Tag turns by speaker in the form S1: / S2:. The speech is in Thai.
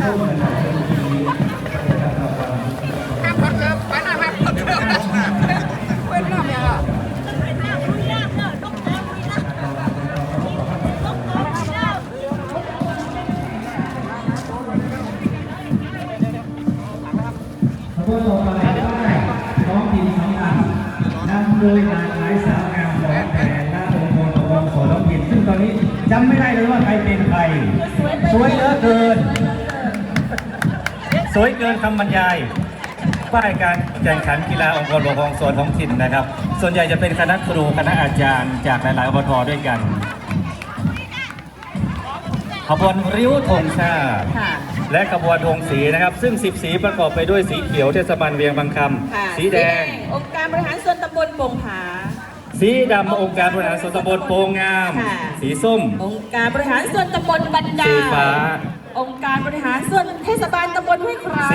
S1: ขัดริ่มไปหน้าห้ามพัดเริ่เว้นน้าเมียอะขบวนต่อไปน้องทีมน้องตันนำโดยนางไร้สางามอแผนน้าโงพยาบาลของน้องพินซึ่งตอนนี้จำไม่ได้เลยว่าใครเป็นใคร
S2: สวยเหลือเกิน
S1: สวยเกินคำบรรยาย ป้ายการแข่งขันกีฬาองค์กรปกครองส่วนท้องถิ่นนะครับ ส่วนใหญ่จะเป็นคณะครูคณะอาจารย์จากหลายๆอบทด้วยกัน ขบวนริ้วธงชาติ
S2: ค่ะ
S1: และขบวนธงสีนะครับ ซึ่ง 10 สีประกอบไปด้วยสีเขียวเทศบาลเวียงบางคค่ะ
S2: ำสีแดง องค์การบริหารส่วนตำบลโป่งผา
S1: สีดำองค์การบริหารส่วนตำบลโปงงาม ค่
S2: ะ
S1: สีส้ม
S2: องค์การบริหารส่วนตำบลบันดาสีฟ้า องค์การบริหารส่วนเทศบาลตำบลห้วยครา